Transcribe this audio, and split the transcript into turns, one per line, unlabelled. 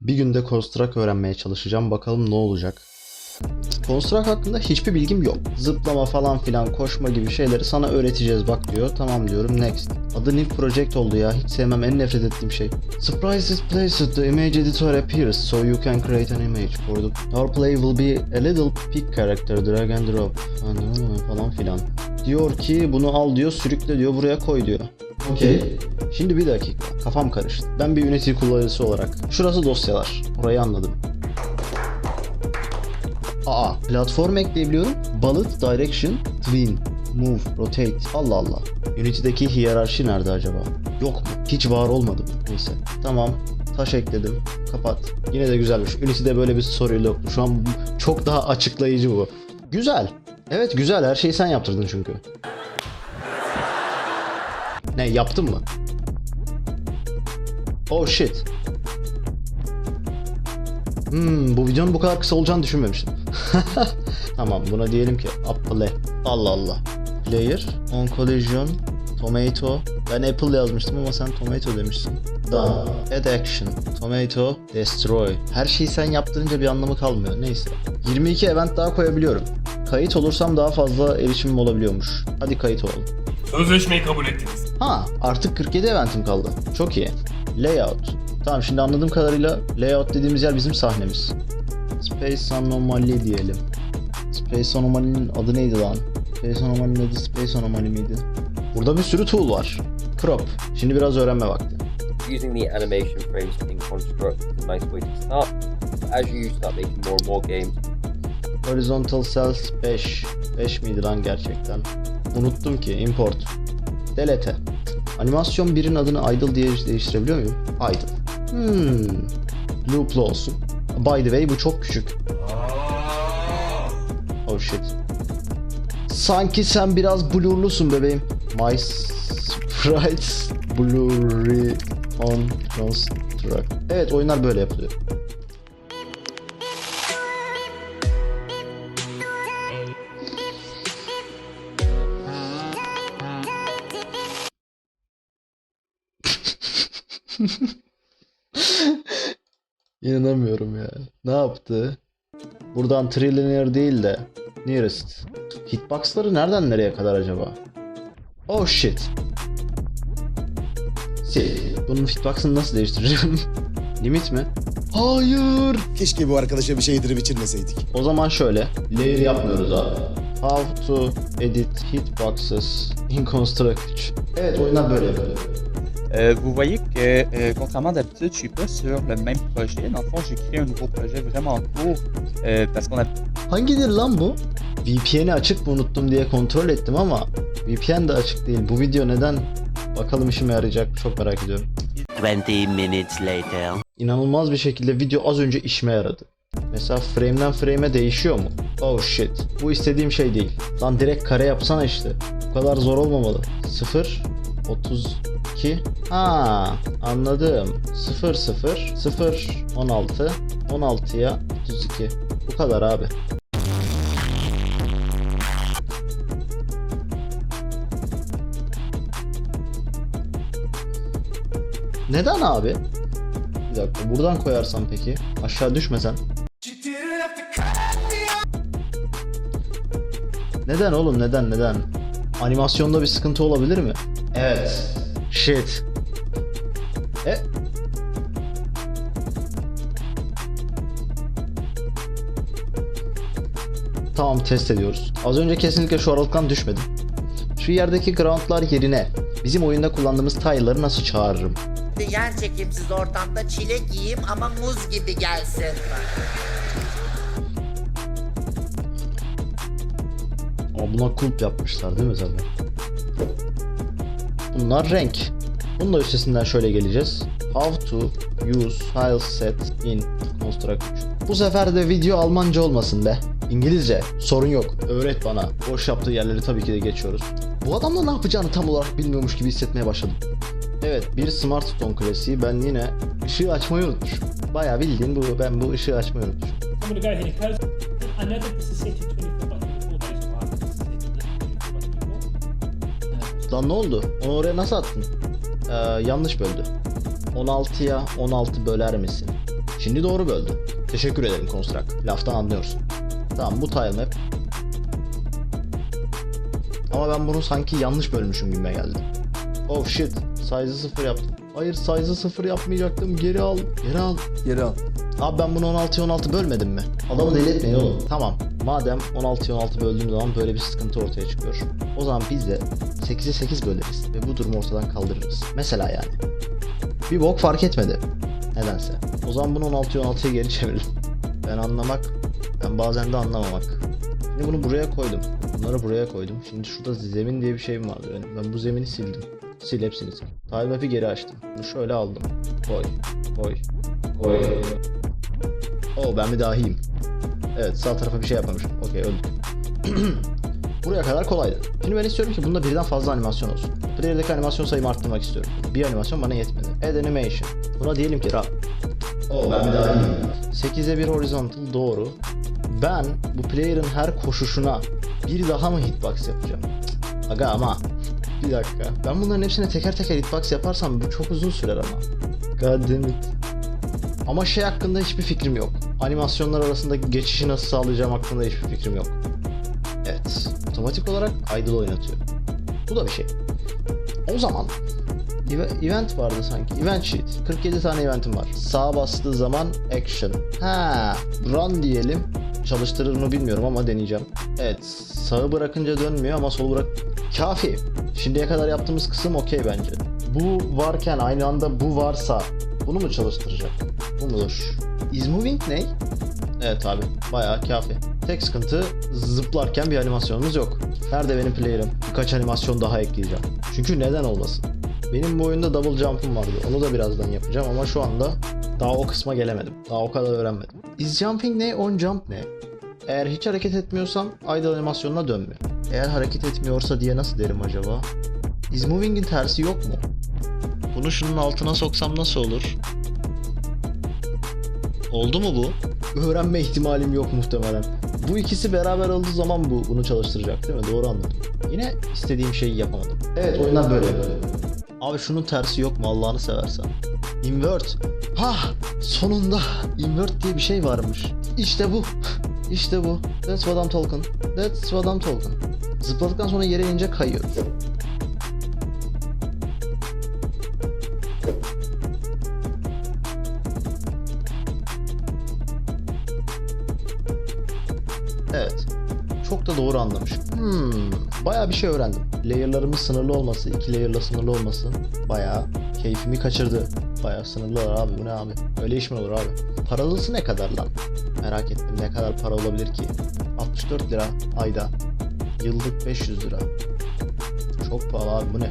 Bir günde Construct öğrenmeye çalışacağım. Bakalım ne olacak. Construct hakkında hiçbir bilgim yok. Zıplama falan filan koşma gibi şeyleri sana öğreteceğiz bak diyor. Tamam diyorum next. Adı new project oldu ya. Hiç sevmem en nefret ettiğim şey. Surprise is placed. The image editor appears so you can create an image for the... Our play will be a little pick character drag and drop. Falan filan. Diyor ki bunu al diyor sürükle diyor buraya koy diyor. Okey. Şimdi bir dakika. Kafam karıştı. Ben bir Unity kullanıcısı olarak. Şurası dosyalar. Orayı anladım. Aa, platform ekleyebiliyorum. Bullet, direction, twin, move, rotate. Allah Allah. Unity'deki hiyerarşi nerede acaba? Yok mu? Hiç var olmadı mı? Neyse. Tamam. Taş ekledim. Kapat. Yine de güzelmiş. Unity'de böyle bir soruyla yoktu. Şu an çok daha açıklayıcı bu. Güzel. Evet güzel. Her şeyi sen yaptırdın çünkü. Ne yaptın mı? Oh shit. Hmm, bu videonun bu kadar kısa olacağını düşünmemiştim. tamam buna diyelim ki Apple. Allah Allah. Player, on collision, tomato. Ben Apple yazmıştım ama sen tomato demişsin. Done. Add action, tomato, destroy. Her şeyi sen yaptırınca bir anlamı kalmıyor. Neyse. 22 event daha koyabiliyorum. Kayıt olursam daha fazla erişimim olabiliyormuş. Hadi kayıt olalım.
Sözleşmeyi kabul ettiniz.
Ha artık 47 eventim kaldı. Çok iyi. Layout. Tamam şimdi anladığım kadarıyla layout dediğimiz yer bizim sahnemiz. Space Anomaly diyelim. Space Anomaly'nin adı neydi lan? Space Anomaly'nin adı Space Anomaly miydi? Burada bir sürü tool var. Crop. Şimdi biraz öğrenme vakti.
Using the animation frames in Construct is a nice way to start. As you start making more and more games,
Horizontal Cells 5. 5 miydi lan gerçekten? Unuttum ki. Import. Delete. Animasyon birin adını idle diye değiştirebiliyor muyum? Idle. Hmm. Loop'lu olsun. By the way bu çok küçük. Oh shit. Sanki sen biraz blurlusun bebeğim. My sprites blurry on construct. Evet oyunlar böyle yapılıyor. İnanamıyorum ya. Ne yaptı? Buradan Trillionaire değil de Nearest. Hitboxları nereden nereye kadar acaba? Oh shit. Sil. Bunun hitbox'ını nasıl değiştireceğim? Limit mi? Hayır.
Keşke bu arkadaşa bir şey yedirip içirmeseydik.
O zaman şöyle. Layer yapmıyoruz abi. How to edit hitboxes in Construct 3. Evet oyunlar böyle yapıyor.
Euh, vous voyez que, euh, contrairement d'habitude, je suis pas sur le même projet. Dans le fond, j'ai créé un nouveau projet vraiment court euh, parce qu'on a
Hangidir lan bu? VPN'i açık mı unuttum diye kontrol ettim ama VPN de açık değil. Bu video neden? Bakalım işime yarayacak. Çok merak ediyorum.
20 minutes later.
İnanılmaz bir şekilde video az önce işime yaradı. Mesela frame'den frame'e değişiyor mu? Oh shit. Bu istediğim şey değil. Lan direkt kare yapsana işte. Bu kadar zor olmamalı. 0 32 Ha, anladım. 0 0 0 16 16'ya 32. Bu kadar abi. Neden abi? Bir dakika buradan koyarsam peki aşağı düşmesen. Neden oğlum neden neden? Animasyonda bir sıkıntı olabilir mi? Evet. Shit. E? Tamam test ediyoruz. Az önce kesinlikle şu aralıktan düşmedim. Şu yerdeki groundlar yerine bizim oyunda kullandığımız tile'ları nasıl çağırırım?
Yer çekimsiz ortamda çile giyeyim ama muz gibi gelsin.
Ama buna kulp yapmışlar değil mi zaten? Bunlar renk. Bunun da üstesinden şöyle geleceğiz. How to use tile set in Construct 3. Bu sefer de video Almanca olmasın be. İngilizce. Sorun yok. Öğret bana. Boş yaptığı yerleri tabii ki de geçiyoruz. Bu adamla ne yapacağını tam olarak bilmiyormuş gibi hissetmeye başladım. Evet bir smartphone klasiği ben yine ışığı açmayı unutmuşum. Bayağı bildiğin bu ben bu ışığı açmayı unutmuşum. Lan ne oldu? Onu oraya nasıl attın? Ee, yanlış böldü. 16'ya 16 böler misin? Şimdi doğru böldün. Teşekkür ederim Construct. Laftan anlıyorsun. Tamam bu tile map. Ama ben bunu sanki yanlış bölmüşüm gibime geldi. Oh shit. Size'ı sıfır yaptım. Hayır size'ı sıfır yapmayacaktım. Geri al. Geri al.
Geri al.
Abi ben bunu 16'ya 16 bölmedim mi? Adamı deli etmeyin oğlum. Tamam. Madem 16'ya 16 böldüğüm zaman böyle bir sıkıntı ortaya çıkıyor. O zaman biz de 8'e 8 böleriz ve bu durumu ortadan kaldırırız. Mesela yani. Bir bok fark etmedi. Nedense. O zaman bunu 16'ya 16'ya geri çevirelim. Ben anlamak, ben bazen de anlamamak. Şimdi bunu buraya koydum. Bunları buraya koydum. Şimdi şurada zemin diye bir şeyim vardı benim. Ben bu zemini sildim. Sil hepsini sil. Map'i geri açtım. Bunu şöyle aldım. Koy. Koy. Koy. Oo ben bir dahiyim. Evet sağ tarafa bir şey yapmamışım. Okey öldük. Buraya kadar kolaydı. Şimdi ben istiyorum ki bunda birden fazla animasyon olsun. Player'deki animasyon sayımı arttırmak istiyorum. Bir animasyon bana yetmedi. Add animation. Buna diyelim ki rap. Oo ben bir dahiyim. 8'e 1 horizontal doğru. Ben bu player'ın her koşuşuna bir daha mı hitbox yapacağım? Aga ama bir dakika. Ben bunların hepsine teker teker hitbox yaparsam bu çok uzun sürer ama. God damn it. Ama şey hakkında hiçbir fikrim yok. Animasyonlar arasındaki geçişi nasıl sağlayacağım hakkında hiçbir fikrim yok. Evet. Otomatik olarak idle oynatıyor. Bu da bir şey. O zaman eve- event vardı sanki. Event sheet. 47 tane eventim var. Sağa bastığı zaman action. Ha, run diyelim. Çalıştırır mı bilmiyorum ama deneyeceğim. Evet, sağı bırakınca dönmüyor ama sol bırak kafi. Şimdiye kadar yaptığımız kısım okey bence. Bu varken aynı anda bu varsa bunu mu çalıştıracak? Bu mudur? Is moving ne? Evet abi bayağı kafi. Tek sıkıntı zıplarken bir animasyonumuz yok. Nerede benim player'ım? Birkaç animasyon daha ekleyeceğim. Çünkü neden olmasın? Benim bu oyunda double jump'ım vardı. Onu da birazdan yapacağım ama şu anda daha o kısma gelemedim. Daha o kadar öğrenmedim. Is jumping ne? On jump ne? Eğer hiç hareket etmiyorsam idle animasyonuna dönmüyor. Eğer hareket etmiyorsa diye nasıl derim acaba? Is moving'in tersi yok mu? Bunu şunun altına soksam nasıl olur? Oldu mu bu? Öğrenme ihtimalim yok muhtemelen. Bu ikisi beraber olduğu zaman bu bunu çalıştıracak değil mi? Doğru anladım. Yine istediğim şeyi yapamadım. Evet oyunlar böyle. Abi şunun tersi yok mu Allah'ını seversen? Invert. Ha sonunda invert diye bir şey varmış. İşte bu. İşte bu. That's what I'm talking. That's what I'm talking. Zıpladıktan sonra yere inince kayıyor. Doğru anlamış. Hmm, bayağı bir şey öğrendim. Layer'larımız sınırlı olması, iki layer'la sınırlı olması bayağı keyfimi kaçırdı. Bayağı sınırlı abi bu ne abi? Öyle iş mi olur abi? Paralısı ne kadar lan? Merak ettim ne kadar para olabilir ki? 64 lira ayda. Yıllık 500 lira. Çok pahalı abi bu ne?